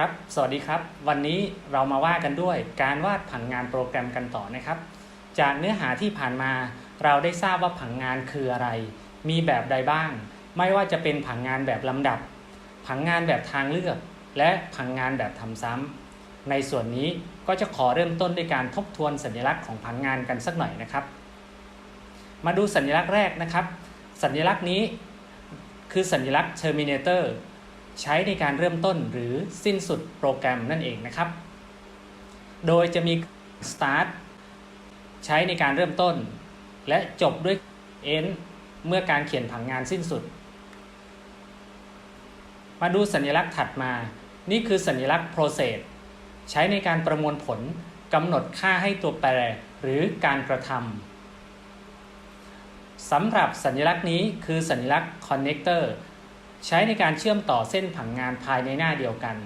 ครับ สวัสดีครับ วันนี้เรามาว่ากันด้วยการวาดผังงานโปรแกรมกันต่อนะครับ จากเนื้อหาที่ผ่านมา เราได้ทราบว่าผังงานคืออะไร มีแบบใดบ้าง ไม่ว่าจะเป็นผังงานแบบลำดับ ผังงานแบบทางเลือก และผังงานแบบทำซ้ำ ในส่วนนี้ก็จะขอเริ่มต้นด้วยการทบทวนสัญลักษณ์ของผังงานกันสักหน่อยนะครับ มาดูสัญลักษณ์แรกนะครับ สัญลักษณ์นี้คือสัญลักษณ์ Terminator ใช้ในการเริ่มต้นหรือสิ้นสุดโปรแกรมนั่นเองนะครับ โดยจะมี start ใช้ในการเริ่มต้น และจบด้วย end เมื่อการเขียนผังงานสิ้นสุด มาดูสัญลักษณ์ถัดมา นี่คือสัญลักษณ์ process ใช้ในการประมวลผลกำหนดค่าให้ตัวแปรหรือการกระทำสำหรับสัญลักษณ์นี้คือสัญลักษณ์ connector ใช้ในการเชื่อมต่อเส้นผังงานภายในหน้าเดียวกัน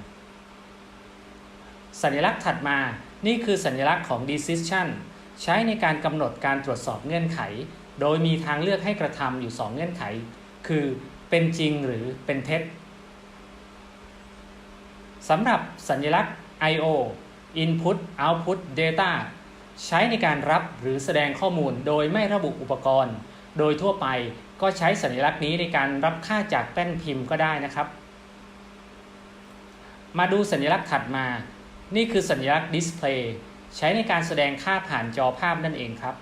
สัญลักษณ์ถัดมานี่คือสัญลักษณ์ของ decision ใช้ในการกำหนดการตรวจสอบเงื่อนไข โดยมีทางเลือกให้กระทำอยู่ 2 เงื่อนไข คือเป็นจริงหรือเป็นเท็จสำหรับสัญลักษณ์ I/O Input Output Data ใช้ในการรับหรือแสดงข้อมูลโดยไม่ระบุอุปกรณ์ โดยทั่วไป ก็ใช้สัญลักษณ์นี้ในการรับค่าจากแป้นพิมพ์ก็ได้นะครับ มาดูสัญลักษณ์ถัดมา นี่คือสัญลักษณ์ Display ใช้ในการแสดงค่าผ่านจอภาพนั่นเองครับ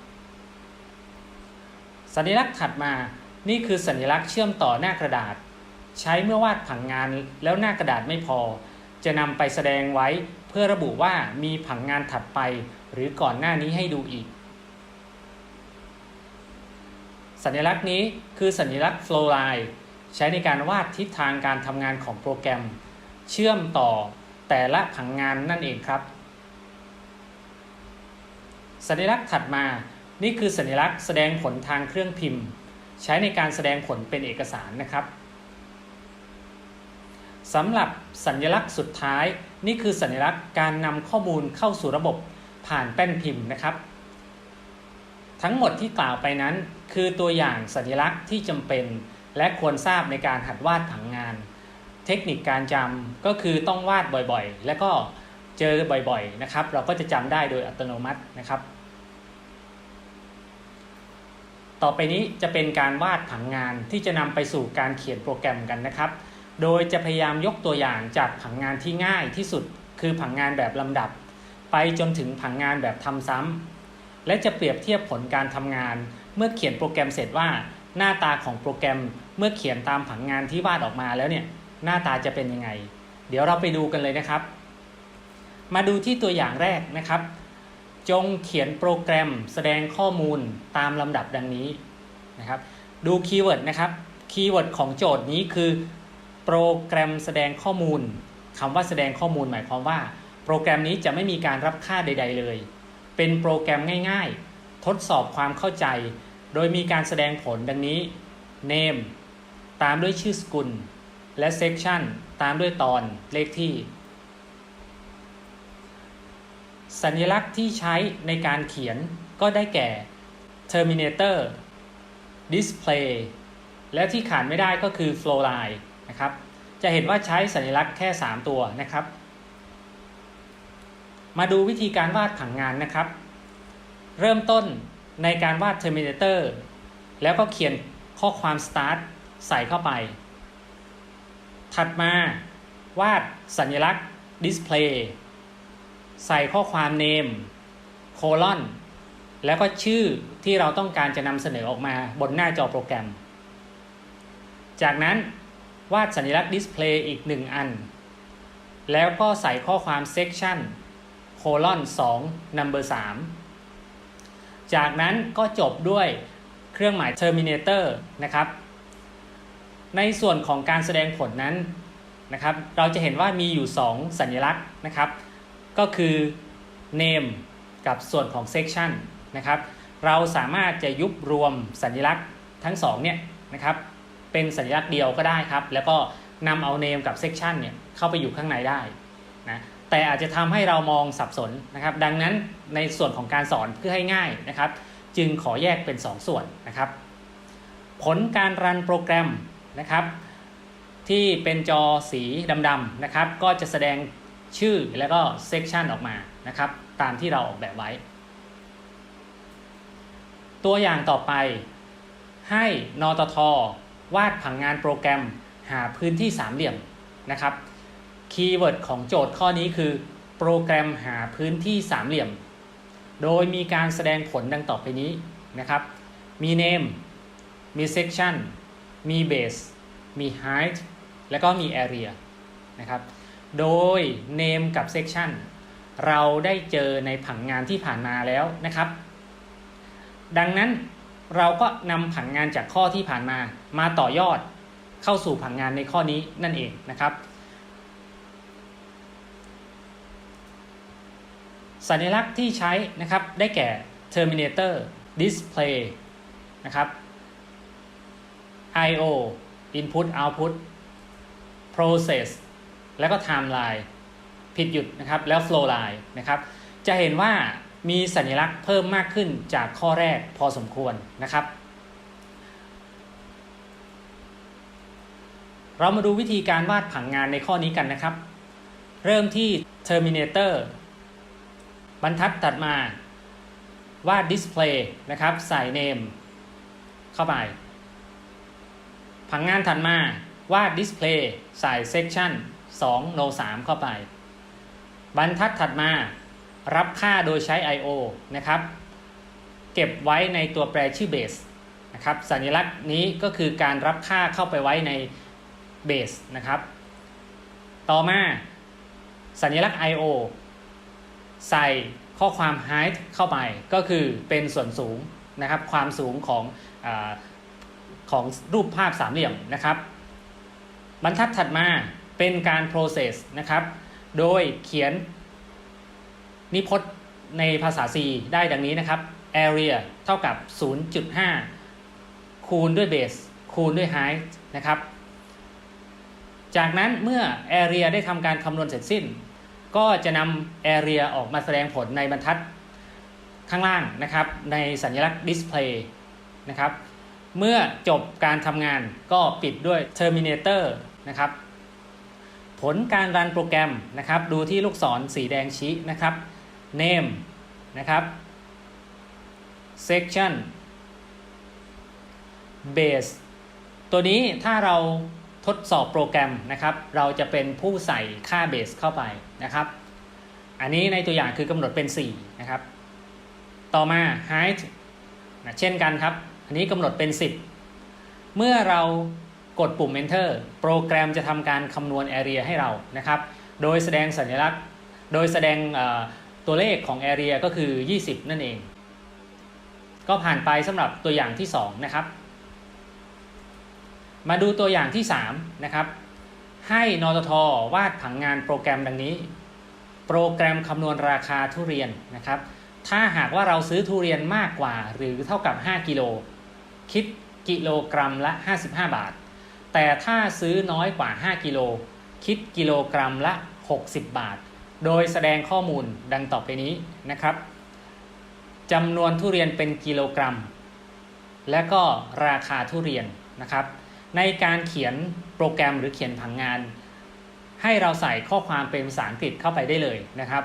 สัญลักษณ์ถัดมา นี่คือสัญลักษณ์เชื่อมต่อหน้ากระดาษ ใช้เมื่อวาดผังงานแล้วหน้ากระดาษไม่พอ จะนำไปแสดงไว้เพื่อระบุว่ามีผังงานถัดไป หรือก่อนหน้านี้ให้ดูอีก สัญลักษณ์นี้คือสัญลักษณ์ flow line ใช้ในการวาดทิศทางการทำงานของโปรแกรม เชื่อมต่อแต่ละผังงานนั่นเองครับ สัญลักษณ์ถัดมา นี่คือสัญลักษณ์แสดงผลทางเครื่องพิมพ์ ใช้ในการแสดงผลเป็นเอกสารนะครับสำหรับสัญลักษณ์สุดท้าย นี่คือสัญลักษณ์การนำข้อมูลเข้าสู่ระบบผ่านแป้นพิมพ์นะครับ ทั้งหมดที่กล่าวไปนั้น คือตัวอย่างสัญลักษณ์ที่จำเป็น และควรทราบในการหัดวาดผังงาน เทคนิคการจำก็คือต้องวาดบ่อยๆ และก็เจอบ่อยๆนะครับ เราก็จะจำได้โดยอัตโนมัตินะครับ ต่อไปนี้จะเป็นการวาดผังงานที่จะนำไปสู่การเขียนโปรแกรมกันนะครับ โดยจะพยายามยกตัวอย่างจากผังงานที่ง่ายที่สุด คือผังงานแบบลำดับ ไปจนถึงผังงานแบบทำซ้ำ และจะเปรียบเทียบผลการทำงาน เมื่อเขียนโปรแกรมเสร็จว่า หน้าตาของโปรแกรมเมื่อเขียนตามผังงานที่วาดออกมาแล้วเนี่ยหน้าตาจะเป็นยังไง เดี๋ยวเราไปดูกันเลยนะครับ มาดูที่ตัวอย่างแรกนะครับ จงเขียนโปรแกรมแสดงข้อมูลตามลำดับดังนี้นะครับ ดูคีย์เวิร์ดนะครับคีย์เวิร์ดของโจทย์นี้คือโปรแกรมแสดงข้อมูลคำว่าแสดงข้อมูลหมายความว่า โปรแกรมนี้จะไม่มีการรับค่าใด ๆ เลย เป็นโปรแกรมง่ายๆ ทดสอบความเข้าใจ โดยมีการแสดงผลดังนี้ name ตามด้วยชื่อสกุล และ section ตามด้วยตอนเลขที่ สัญลักษณ์ที่ใช้ในการเขียนก็ได้แก่ terminator display และที่ขาดไม่ได้ก็คือ flow line นะครับ จะเห็นว่าใช้สัญลักษณ์แค่ 3 ตัวนะครับ มาดูวิธีการวาดผังงานนะครับ เริ่มต้นในการวาด terminator แล้วก็เขียนข้อความ start ใส่เข้าไป ถัดมาวาดสัญลักษณ์ display ใส่ข้อความ name colon แล้วก็ชื่อที่เราต้องการจะนำเสนอออกมาบนหน้าจอโปรแกรม จากนั้นวาดสัญลักษณ์ display อีก1อัน แล้วก็ใส่ข้อความ section colon 2 number 3 จากนั้นก็จบด้วยเครื่องหมาย terminator นะครับ ในส่วนของการแสดงผลนั้นนะครับ เราจะเห็นว่ามีอยู่ 2 สัญลักษณ์นะครับ ก็คือ name กับส่วนของ section นะครับ เราสามารถจะยุบรวมสัญลักษณ์ทั้ง2เนี่ยนะครับเป็นสัญลักษณ์เดียวก็ได้ครับ แล้วก็นำเอา name กับ section เนี่ยเข้าไปอยู่ข้างในได้นะ แต่อาจจะทำให้เรามองสับสนนะครับ ดังนั้นในส่วนของการสอนเพื่อให้ง่ายนะครับ จึงขอแยกเป็น 2 ส่วนนะครับ ผลการรันโปรแกรมนะครับ ที่เป็นจอสีดำๆนะครับ ก็จะแสดงชื่อแล้วก็เซกชันออกมานะครับ ตามที่เราออกแบบไว้ ตัวอย่างต่อไปให้นตทวาดผังงานโปรแกรมหาพื้นที่สามเหลี่ยมนะครับ คีย์เวิร์ดของโจทย์ข้อนี้คือ โปรแกรมหาพื้นที่สามเหลี่ยม โดยมีการแสดงผลดังต่อไปนี้นะครับ มี name มี section มี base มี height แล้วก็มี area นะครับ โดย name กับ section เราได้เจอในผังงานที่ผ่านมาแล้วนะครับ ดังนั้นเราก็นำผังงานจากข้อที่ผ่านมามาต่อยอดเข้าสู่ผังงานในข้อนี้นั่นเองนะครับ สัญลักษณ์ที่ใช้นะครับได้แก่ Terminator Display นะครับ I/O Input Output Process แล้วก็ Timeline ผิดหยุดนะครับแล้ว Flow Line นะครับ จะเห็นว่ามีสัญลักษณ์เพิ่มมากขึ้นจากข้อแรกพอสมควรนะครับ เรามาดูวิธีการวาดผังงานในข้อนี้กันนะครับ เริ่มที่ Terminator รรทัดตัดมาวาด Display นะครับ ใส่ Name เข้าไป ผังงานถัดมาวาด Display ใส่ Section 2 No 3เข้าไป บรรทัดถัดมารับค่าโดยใช้ I/O นะครับ เก็บไว้ในตัวแปรชื่อ base นะครับสัญลักษณ์นี้ก็คือการรับค่าเข้าไปไว้ใน base นะครับ ต่อมาสัญลักษณ์ I/O ใส่ข้อความ height เข้าไปก็คือเป็นส่วนสูงนะครับ ความสูงของอของรูปภาพสามเหลี่ยมนะครับ บรรทัดถัดมาเป็นการ process นะครับ โดยเขียนนิพจน์ในภาษา C ได้ดังนี้นะครับ area เท่ากับ 0.5 คูณด้วย base คูณด้วย height นะครับ จากนั้นเมื่อ area ได้ทำการคำนวณเสร็จสิ้น ก็จะนำ area ออกมาแสดงผลในบรรทัดข้างล่างนะครับ ในสัญลักษณ์ display นะครับ เมื่อจบการทำงานก็ปิดด้วย terminator นะครับ ผลการรันโปรแกรมนะครับ ดูที่ลูกศรสีแดงชี้นะครับ name นะครับ section base ตัวนี้ถ้าเรา ทดสอบโปรแกรมนะครับ เราจะเป็นผู้ใส่ค่า base เข้าไปนะครับ อันนี้ในตัวอย่างคือกำหนดเป็น 4 นะครับ ต่อมา height นะเช่นกันครับ อันนี้กำหนดเป็น 10 เมื่อเรากดปุ่ม enter โปรแกรมจะทำการคำนวณ area ให้เรานะครับ โดยแสดงสัญลักษณ์ โดยแสดงตัวเลขของ area ก็คือ 20 นั่นเอง ก็ผ่านไปสำหรับตัวอย่างที่ 2 นะครับ มาดูตัวอย่างที่ 3 นะครับ ให้นตทวาดผังงานโปรแกรมดังนี้ โปรแกรมคำนวณราคาทุเรียนนะครับ ถ้าหากว่าเราซื้อทุเรียนมากกว่าหรือเท่ากับ 5 กิโล คิดกิโลกรัมละ 55 บาท แต่ถ้าซื้อน้อยกว่า 5 กิโล คิดกิโลกรัมละ 60 บาท โดยแสดงข้อมูลดังต่อไปนี้นะครับจำนวนทุเรียนเป็นกิโลกรัม และก็ราคาทุเรียนนะครับ ในการเขียนโปรแกรมหรือเขียนผังงาน ให้เราใส่ข้อความเป็นภาษาอังกฤษเข้าไปได้เลยนะครับ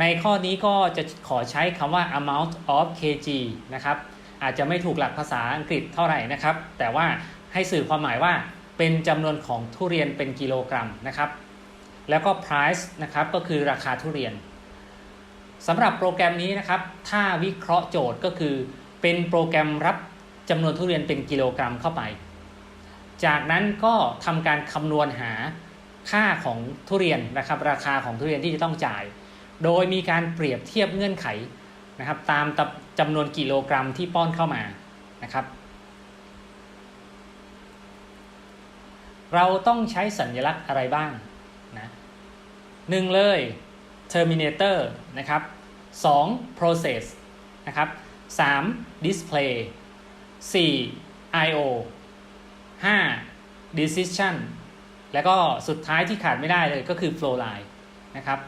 ในข้อนี้ก็จะขอใช้คำว่า amount of kg นะครับอาจจะไม่ถูกหลักภาษาอังกฤษเท่าไหร่นะครับ แต่ว่าให้สื่อความหมายว่าเป็นจำนวนของทุเรียนเป็นกิโลกรัมนะครับ แล้วก็ price นะครับก็คือราคาทุเรียนสำหรับโปรแกรมนี้นะครับ ถ้าวิเคราะห์โจทย์ก็คือ เป็นโปรแกรมรับจำนวนทุเรียนเป็นกิโลกรัมเข้าไป จากนั้นก็ทำการคำนวณหาค่าของทุเรียนนะครับ ราคาของทุเรียนที่จะต้องจ่าย โดยมีการเปรียบเทียบเงื่อนไขนะครับ ตามจำนวนกิโลกรัมที่ป้อนเข้ามานะครับ เราต้องใช้สัญลักษณ์อะไรบ้างนะหนึ่งเลย Terminator นะครับ 2. Process นะครับ 3. Display 4. I/O 5. Decision แล้วก็สุดท้ายที่ขาดไม่ได้เลยก็คือ Flow Line นะครับ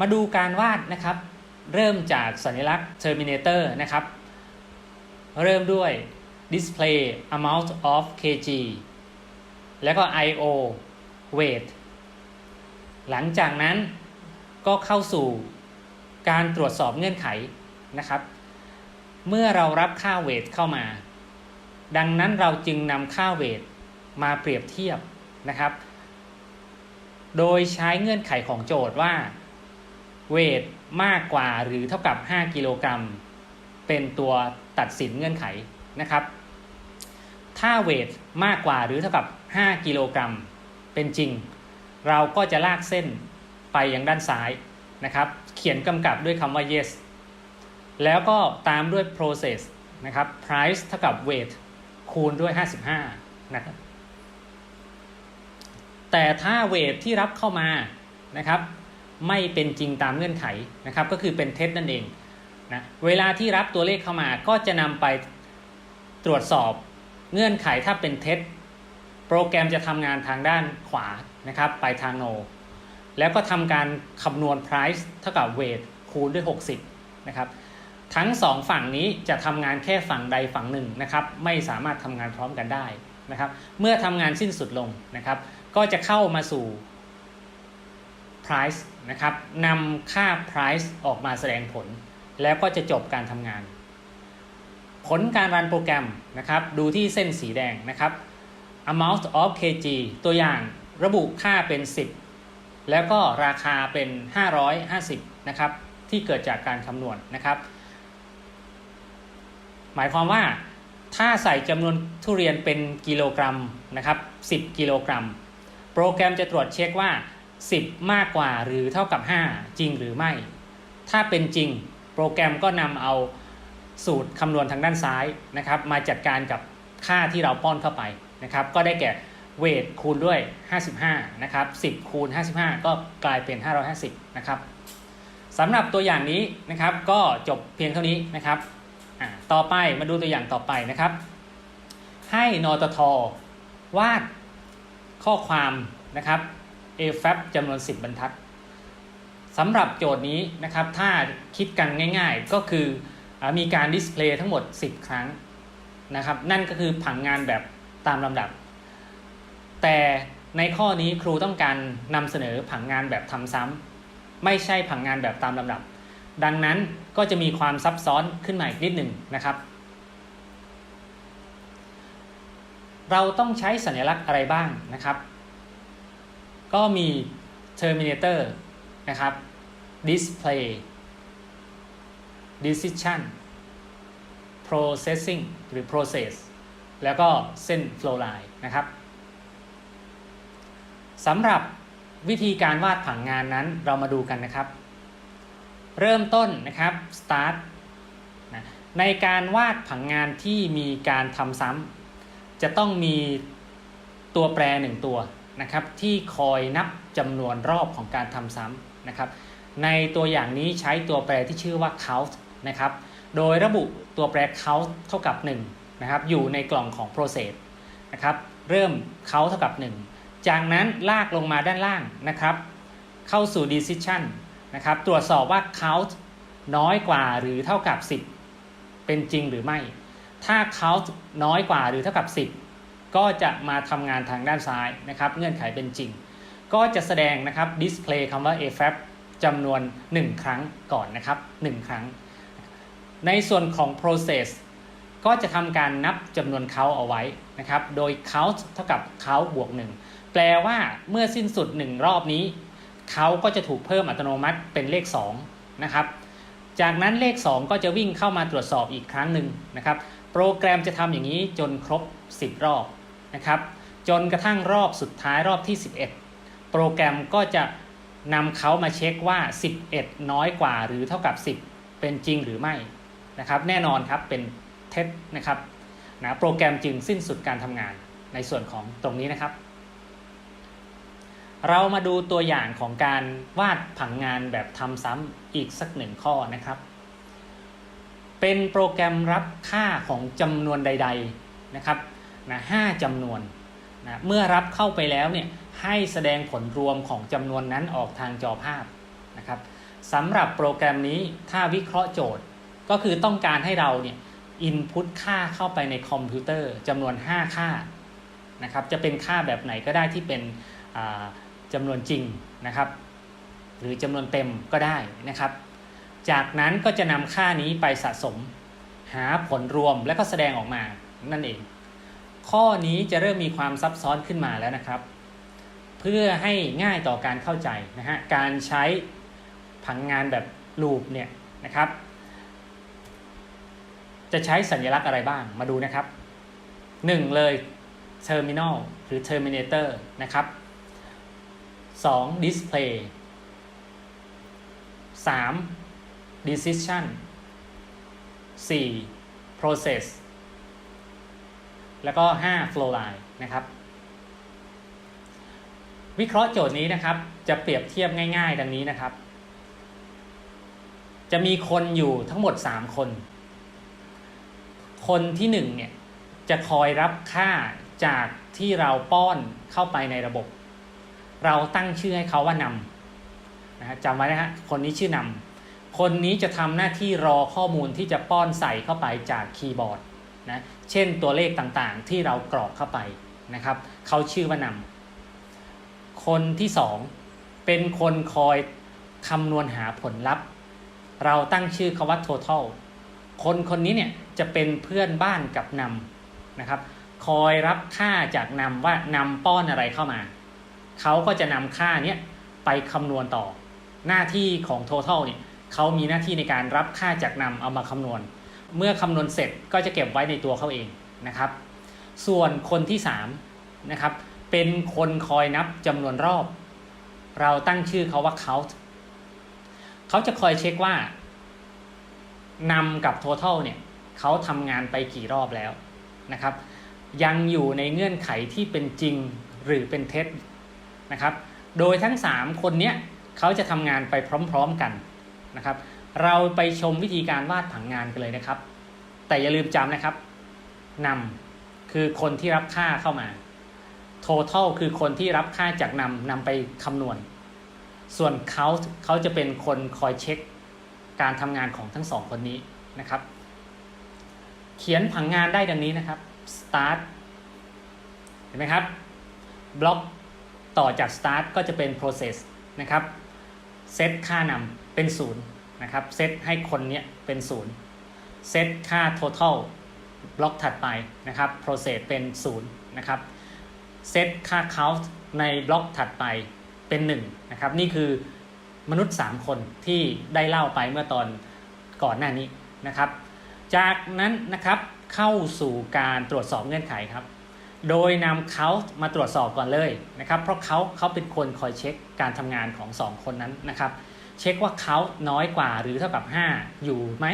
มาดูการวาดนะครับ เริ่มจากสัญลักษณ์ Terminator นะครับ เริ่มด้วย display amount of kg แล้วก็ IO weight หลังจากนั้นก็เข้าสู่การตรวจสอบเงื่อนไขนะครับ เมื่อเรารับค่าเวทเข้ามา ดังนั้นเราจึงนำค่าเวทมาเปรียบเทียบนะครับ โดยใช้เงื่อนไขของโจทย์ว่า เวทมากกว่าหรือเท่ากับ 5 กิโลกรัม เป็นตัวตัดสินเงื่อนไขนะครับ ถ้าเวทมากกว่าหรือเท่ากับ 5 กิโลกรัม เป็นจริง เราก็จะลากเส้นไปยังด้านซ้ายนะครับ เขียนกำกับด้วยคำว่า yes แล้วก็ตามด้วย process นะครับ price เท่ากับ weight คูณด้วย 55 นะครับ แต่ถ้า weight ที่รับเข้ามานะครับ ไม่เป็นจริงตามเงื่อนไขนะครับ ก็คือเป็นเท็จนั่นเองนะเวลาที่รับตัวเลขเข้ามาก็จะนำไปตรวจสอบเงื่อนไขถ้าเป็นเท็จโปรแกรมจะทำงานทางด้านขวานะครับ ไปทาง no แล้วก็ทำการคำนวณ price เท่ากับ weight คูณด้วย 60 นะครับ ทั้งสองฝั่งนี้จะทำงานแค่ฝั่งใดฝั่งหนึ่งนะครับไม่สามารถทำงานพร้อมกันได้นะครับ เมื่อทำงานสิ้นสุดลงนะครับ ก็จะเข้ามาสู่ price นะครับนำค่า price ออกมาแสดงผล แล้วก็จะจบการทำงาน ผลการรันโปรแกรมนะครับ ดูที่เส้นสีแดงนะครับ amount of kg ตัวอย่างระบุค่าเป็น 10 แล้วก็ราคาเป็น 550 นะครับ ที่เกิดจากการคำนวณนะครับ หมายความว่าถ้าใส่จำนวนทุเรียนเป็นกิโลกรัมนะครับ10 กิโลกรัม โปรแกรมจะตรวจเช็คว่า 10 มากกว่าหรือเท่ากับ 5 จริงหรือไม่ ถ้าเป็นจริงโปรแกรมก็นำเอาสูตรคำนวณทางด้านซ้ายนะครับ มาจัดการกับค่าที่เราป้อนเข้าไปนะครับ ก็ได้แก่เวทคูณด้วย 55 นะครับ 10 คูณ 55 ก็กลายเป็น 550 นะครับสำหรับตัวอย่างนี้นะครับ ก็จบเพียงเท่านี้นะครับ ต่อไปมาดูตัวอย่างต่อไปนะครับ ให้นตทวาดข้อความนะครับ a f a b จำนวน 10 บรรทัดสำหรับโจทย์นี้นะครับ ถ้าคิดกันง่ายๆ ก็คืออมีการดิสเพลย์ทั้งหมด 10 ครั้งนะครับ นั่นก็คือผังงานแบบตามลำดับ แต่ในข้อนี้ครูต้องการนำเสนอผังงานแบบทำซ้ำไม่ใช่ผังงานแบบตามลำดับ ดังนั้นก็จะมีความซับซ้อนขึ้นมาอีกนิดหนึ่งนะครับ เราต้องใช้สัญลักษณ์อะไรบ้างนะครับ ก็มี terminator นะครับ display decision processing หรือ process แล้วก็เส้น flow line นะครับสำหรับวิธีการวาดผังงานนั้นเรามาดูกันนะครับ เริ่มต้นนะครับ start นะในการวาดผังงานที่มีการทำซ้ำจะต้องมีตัวแปรหนึ่งตัวนะครับที่คอยนับจำนวนรอบของการทำซ้ำนะครับ ในตัวอย่างนี้ใช้ตัวแปรที่ชื่อว่า count นะครับ โดยระบุตัวแปร count เท่ากับ 1 นะครับ อยู่ในกล่องของ process นะครับ เริ่ม count เท่ากับ 1 จากนั้นลากลงมาด้านล่างนะครับ เข้าสู่ decision นะครับตรวจสอบว่า count น้อยกว่าหรือเท่ากับ 10 เป็นจริงหรือไม่ ถ้า count น้อยกว่าหรือเท่ากับ 10 ก็จะมาทำงานทางด้านซ้ายนะครับเงื่อนไขเป็นจริง ก็จะแสดงนะครับ display คำว่า afab จำนวน 1 ครั้งก่อนนะครับ 1 ครั้ง ในส่วนของ process ก็จะทำการนับจำนวนเขาเอาไว้นะครับ โดย count เท่ากับ count บวก 1 แปลว่าเมื่อสิ้นสุด 1 รอบนี้ เขาก็จะถูกเพิ่มอัตโนมัติเป็นเลข2นะครับจากนั้นเลข 2 ก็จะวิ่งเข้ามาตรวจสอบอีกครั้งหนึ่งนะครับ โปรแกรมจะทำอย่างนี้จนครบ 10 รอบนะครับ จนกระทั่งรอบสุดท้ายรอบที่ 11 โปรแกรมก็จะนำเขามาเช็คว่า 11 น้อยกว่าหรือเท่ากับ 10 เป็นจริงหรือไม่นะครับ แน่นอนครับเป็นเท็จนะครับนะโปรแกรมจึงสิ้นสุดการทำงานในส่วนของตรงนี้นะครับ เรามาดูตัวอย่างของการวาดผังงานแบบทำซ้ำอีกสักหนึ่งข้อนะครับ เป็นโปรแกรมรับค่าของจำนวนใด ๆนะครับนะห้าจำนวนนะเมื่อรับเข้าไปแล้วเนี่ยให้แสดงผลรวมของจำนวนนั้นออกทางจอภาพนะครับสำหรับโปรแกรมนี้ถ้าวิเคราะห์โจทย์ ก็คือต้องการให้เราเนี่ย input ค่าเข้าไปในคอมพิวเตอร์จำนวน 5 ค่านะครับจะเป็นค่าแบบไหนก็ได้ที่เป็น จำนวนจริงนะครับ หรือจำนวนเต็มก็ได้นะครับ จากนั้นก็จะนำค่านี้ไปสะสม หาผลรวมและก็แสดงออกมานั่นเอง ข้อนี้จะเริ่มมีความซับซ้อนขึ้นมาแล้วนะครับ เพื่อให้ง่ายต่อการเข้าใจนะฮะการใช้ผังงานแบบลูปเนี่ยนะครับ จะใช้สัญลักษณ์อะไรบ้างมาดูนะครับ 1 เลย terminal หรือ terminator นะครับ 2 display 3 decision 4 process แล้วก็ 5 flow line นะครับ วิเคราะห์โจทย์นี้นะครับ จะเปรียบเทียบง่าย ๆ ดังนี้นะครับ จะมีคนอยู่ทั้งหมด 3 คน คนที่1เนี่ยจะคอยรับค่าจากที่เราป้อนเข้าไปในระบบ เราตั้งชื่อให้เขาว่านำนะฮะจำไว้นะฮะคนนี้ชื่อนำคนนี้จะทำหน้าที่รอข้อมูลที่จะป้อนใส่เข้าไปจากคีย์บอร์ดนะเช่นตัวเลขต่างๆ ที่เรากรอกเข้าไปนะครับเขาชื่อว่านำคนที่2เป็นคนคอยคำนวณหาผลลัพธ์ เราตั้งชื่อเขาว่า total คนคนนี้เนี่ยจะเป็นเพื่อนบ้านกับนำนะครับ คอยรับค่าจากนำว่านำป้อนอะไรเข้ามา เขาก็จะนำค่าเนี้ยไปคำนวณต่อ หน้าที่ของ total เนี่ยเขามีหน้าที่ในการรับค่าจากนำเอามาคำนวณ เมื่อคำนวณเสร็จก็จะเก็บไว้ในตัวเขาเองนะครับ ส่วนคนที่3นะครับเป็นคนคอยนับจำนวนรอบ เราตั้งชื่อเขาว่า count เขาจะคอยเช็คว่านำกับ total เนี่ยเขาทำงานไปกี่รอบแล้วนะครับ ยังอยู่ในเงื่อนไขที่เป็นจริงหรือเป็นเท็จ นะครับ โดยทั้ง 3 คนเนี้ยเขาจะทำงานไปพร้อมๆกันนะครับ เราไปชมวิธีการวาดผังงานกันเลยนะครับ แต่อย่าลืมจำนะครับนำคือคนที่รับค่าเข้ามา total คือคนที่รับค่าจากนำนำไปคำนวณ ส่วนเขาเขาจะเป็นคนคอยเช็คการทำงานของทั้งสองคนนี้นะครับ เขียนผังงานได้ดังนี้นะครับ start เห็นไหมครับบล็อก ต่อจาก start ก็จะเป็น process นะครับ set ค่านำเป็นศูนย์นะครับ set ให้คนเนี้ยเป็นศูนย์ set ค่า total บล็อกถัดไปนะครับ process เป็นศูนย์นะครับ set ค่า count ในบล็อกถัดไปเป็น1นะครับ นี่คือมนุษย์ 3 คนที่ได้เล่าไปเมื่อตอนก่อนหน้านี้นะครับ จากนั้นนะครับเข้าสู่การตรวจสอบเงื่อนไขครับ โดยนำเขามาตรวจสอบก่อนเลยนะครับ เพราะเขาเขาเป็นคนคอยเช็คการทำงานของ 2 คนนั้นนะครับ เช็คว่าเขาน้อยกว่าหรือเท่ากับ 5 อยู่ไหม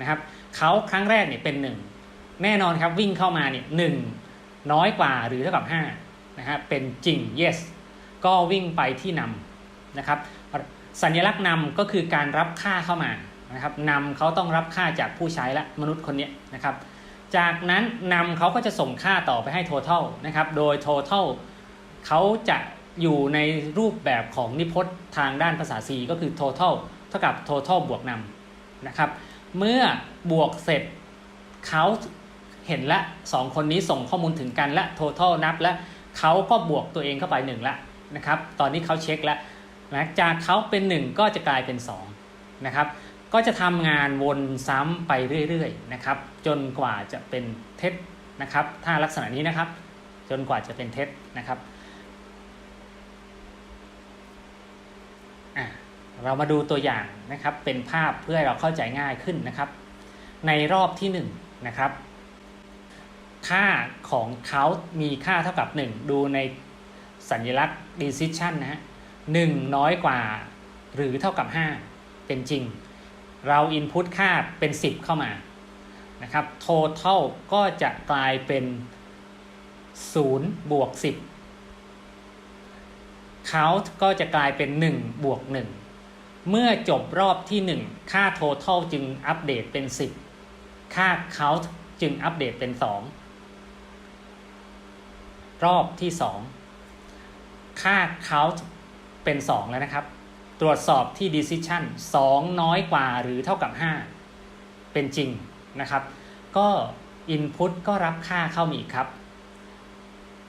นะครับเขาครั้งแรกเนี่ยเป็น 1 แน่นอนครับวิ่งเข้ามาเนี่ยหน้อยกว่าหรือเท่ากับ5นะฮะเป็นจริง yes ก็วิ่งไปที่นำนะครับ สัญลักษณ์นำก็คือการรับค่าเข้ามานะครับนำเขาต้องรับค่าจากผู้ใช้ละมนุษย์คนนี้นะครับ จากนั้นนำเขาก็จะส่งค่าต่อไปให้ total นะครับ โดย total เขาจะอยู่ในรูปแบบของนิพจน์ทางด้านภาษา C ก็คือ total เท่ากับ total บวกนำนะครับ เมื่อบวกเสร็จเขาเห็นละสองคนนี้ส่งข้อมูลถึงกันและ total นับและเขาก็บวกตัวเองเข้าไป1ละนะครับ ตอนนี้เขาเช็คแล้วนะจากเขาเป็น 1 ก็จะกลายเป็น2นะครับ ก็จะทำงานวนซ้ำไปเรื่อยๆนะครับ จนกว่าจะเป็นเท็จนะครับ ถ้าลักษณะนี้นะครับ จนกว่าจะเป็นเท็จนะครับอะเรามาดูตัวอย่างนะครับ เป็นภาพเพื่อให้เราเข้าใจง่ายขึ้นนะครับ ในรอบที่1นะครับ ค่าของเขามีค่าเท่ากับ 1 ดูในสัญลักษณ์ decision นะฮะหนึ่งน้อยกว่าหรือเท่ากับ 5 เป็นจริง เรา input ค่าเป็น 10 เข้ามานะครับ total ก็จะกลายเป็น 0 บวก 10 count ก็จะกลายเป็น 1 บวก 1 เมื่อจบรอบที่ 1 ค่า total จึงอัปเดตเป็น 10 ค่า count จึงอัปเดตเป็น 2 รอบที่ 2 ค่า count เป็น 2 แล้วนะครับ ตรวจสอบที่ decision 2 น้อยกว่าหรือเท่ากับ 5 เป็นจริงนะครับ ก็ Input ก็รับค่าเข้ามาอีกครับ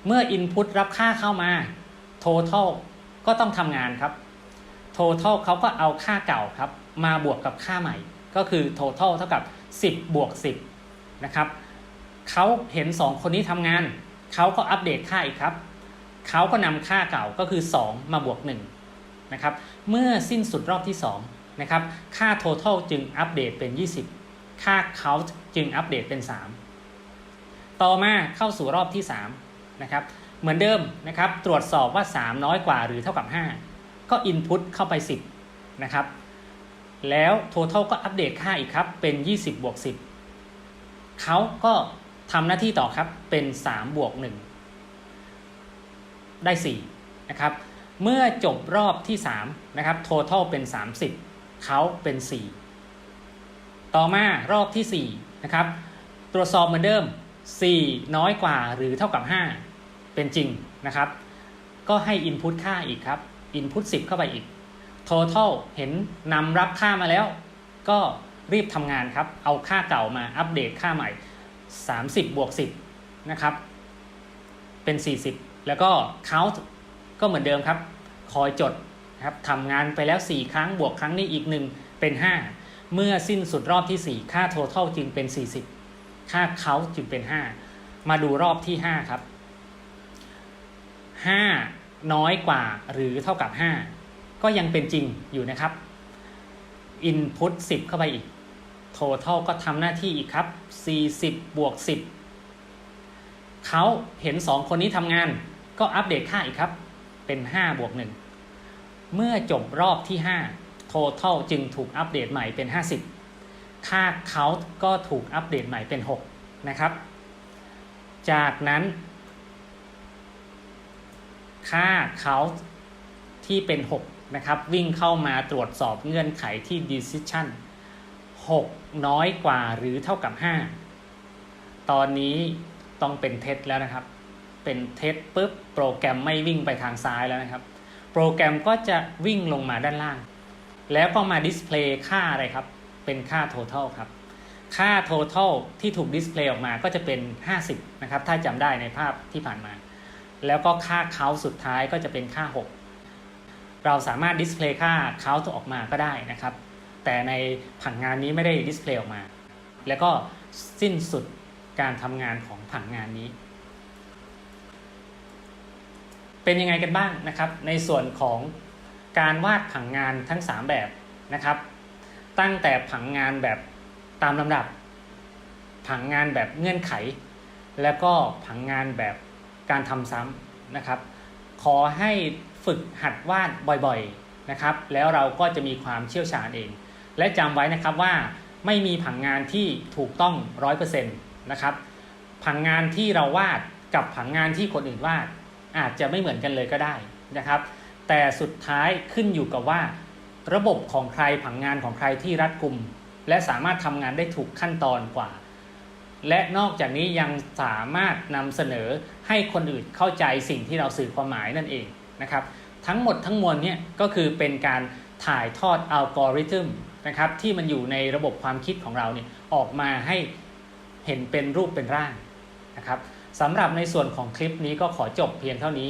เมื่อ Input รับค่าเข้ามา Total ก็ต้องทำงานครับ Total เขาก็เอาค่าเก่าครับ มาบวกกับค่าใหม่ ก็คือ Total เท่ากับ 10 บวก 10 นะครับ เขาเห็น 2 คนนี้ทำงาน เขาก็อัปเดตค่าอีกครับ เขาก็นำค่าเก่าก็คือ 2 มาบวก 1 นะครับ เมื่อสิ้นสุดรอบที่2นะครับ ค่า total จึงอัปเดตเป็น 20 ค่า count จึงอัปเดตเป็น 3 ต่อมาเข้าสู่รอบที่3นะครับ เหมือนเดิมนะครับ ตรวจสอบว่า 3 น้อยกว่าหรือเท่ากับ 5 ก็ input เข้าไป 10 นะครับ แล้ว total ก็อัปเดตค่าอีกครับ เป็น 20บวก10เขาก็ทำหน้าที่ต่อครับ เป็น3บวก1ได้ 4 นะครับ เมื่อจบรอบที่3นะครับ total เป็น 30เขาเป็น 4 ต่อมารอบที่4นะครับตรวจสอบเหมือนเดิม 4 น้อยกว่าหรือเท่ากับ 5 เป็นจริงนะครับ ก็ให้ input ค่าอีกครับ input 10 เข้าไปอีก total เห็นนำรับค่ามาแล้ว ก็รีบทำงานครับ เอาค่าเก่ามาอัปเดตค่าใหม่ 30 บวก 10 นะครับ เป็น 40 แล้วก็ count ก็เหมือนเดิมครับ คอยจดครับทำงานไปแล้ว 4 ครั้งบวกครั้งนี้อีกหนึ่งเป็น 5 เมื่อสิ้นสุดรอบที่ 4 ค่า total จึงเป็น 40 ค่า count จึงเป็น 5 มาดูรอบที่ 5 ครับ 5 น้อยกว่าหรือเท่ากับ 5 ก็ยังเป็นจริงอยู่นะครับ input 10 เข้าไปอีก total ก็ทำหน้าที่อีกครับ 40 บวก 10 เขาเห็น 2 คนนี้ทำงาน ก็อัปเดตค่าอีกครับ เป็น5บวก1เมื่อจบรอบที่ 5 total จึงถูกอัปเดตใหม่เป็น 50 ค่า count ก็ถูกอัปเดตใหม่เป็น 6 นะครับ จากนั้น ค่า count ที่เป็น 6 นะครับ วิ่งเข้ามาตรวจสอบเงื่อนไขที่ decision 6 น้อยกว่าหรือเท่ากับ 5 ตอนนี้ต้องเป็นเท็จแล้วนะครับ เป็นเท็จปุ๊บโปรแกรมไม่วิ่งไปทางซ้ายแล้วนะครับ โปรแกรมก็จะวิ่งลงมาด้านล่าง แล้วก็มาดิสเพลย์ค่าอะไรครับ เป็นค่า total ครับ ค่า total ที่ถูกดิสเพลย์ออกมาก็จะเป็น 50 นะครับ ถ้าจำได้ในภาพที่ผ่านมา แล้วก็ค่า count สุดท้ายก็จะเป็นค่า 6 เราสามารถดิสเพลย์ค่า count ออกมาก็ได้นะครับ แต่ในผังงานนี้ไม่ได้ดิสเพลย์ออกมา แล้วก็สิ้นสุดการทำงานของผังงานนี้ เป็นยังไงกันบ้างนะครับ ในส่วนของการวาดผังงานทั้ง 3 แบบนะครับ ตั้งแต่ผังงานแบบตามลำดับ ผังงานแบบเงื่อนไข แล้วก็ผังงานแบบการทำซ้ำนะครับ ขอให้ฝึกหัดวาดบ่อยๆนะครับ แล้วเราก็จะมีความเชี่ยวชาญเอง และจำไว้นะครับว่าไม่มีผังงานที่ถูกต้อง 100%นะครับ ผังงานที่เราวาดกับผังงานที่คนอื่นวาด อาจจะไม่เหมือนกันเลยก็ได้นะครับ แต่สุดท้ายขึ้นอยู่กับว่า ระบบของใครผังงานของใครที่รัดกุม และสามารถทำงานได้ถูกขั้นตอนกว่า และนอกจากนี้ยังสามารถนำเสนอให้คนอื่นเข้าใจสิ่งที่เราสื่อความหมายนั่นเองนะครับ ทั้งหมดทั้งมวลเนี่ยก็คือเป็นการถ่ายทอดอัลกอริทึมนะครับที่มันอยู่ในระบบความคิดของเราเนี่ยออกมาให้เห็นเป็นรูปเป็นร่างนะครับ สำหรับในส่วนของคลิปนี้ก็ขอจบเพียงเท่านี้